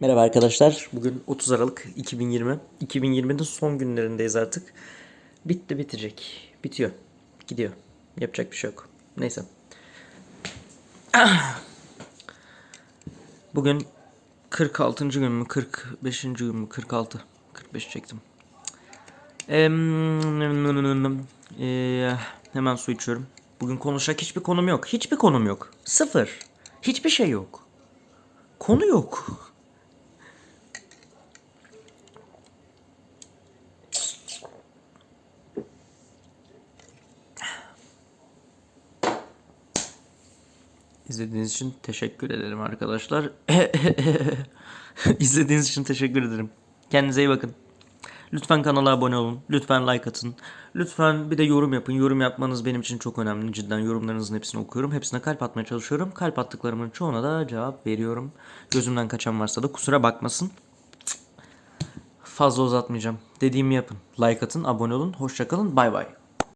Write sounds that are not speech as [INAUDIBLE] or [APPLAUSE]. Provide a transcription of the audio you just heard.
Merhaba arkadaşlar. Bugün 30 Aralık 2020. 2020'nin son günlerindeyiz artık. Bitti bitecek. Bitiyor. Gidiyor. Yapacak bir şey yok. Neyse. [CLEARS THROAT] Bugün 46. gün mü? 45. gün mü? 46. 45 çektim. Eee, hemen su içiyorum. Bugün konuşacak hiçbir konum yok. Hiçbir konum yok. Sıfır. Hiçbir şey yok. Konu yok. İzlediğiniz için teşekkür ederim arkadaşlar. [LAUGHS] İzlediğiniz için teşekkür ederim. Kendinize iyi bakın. Lütfen kanala abone olun. Lütfen like atın. Lütfen bir de yorum yapın. Yorum yapmanız benim için çok önemli. Cidden yorumlarınızın hepsini okuyorum. Hepsine kalp atmaya çalışıyorum. Kalp attıklarımın çoğuna da cevap veriyorum. Gözümden kaçan varsa da kusura bakmasın. Fazla uzatmayacağım. Dediğimi yapın. Like atın, abone olun. Hoşçakalın. Bay bay.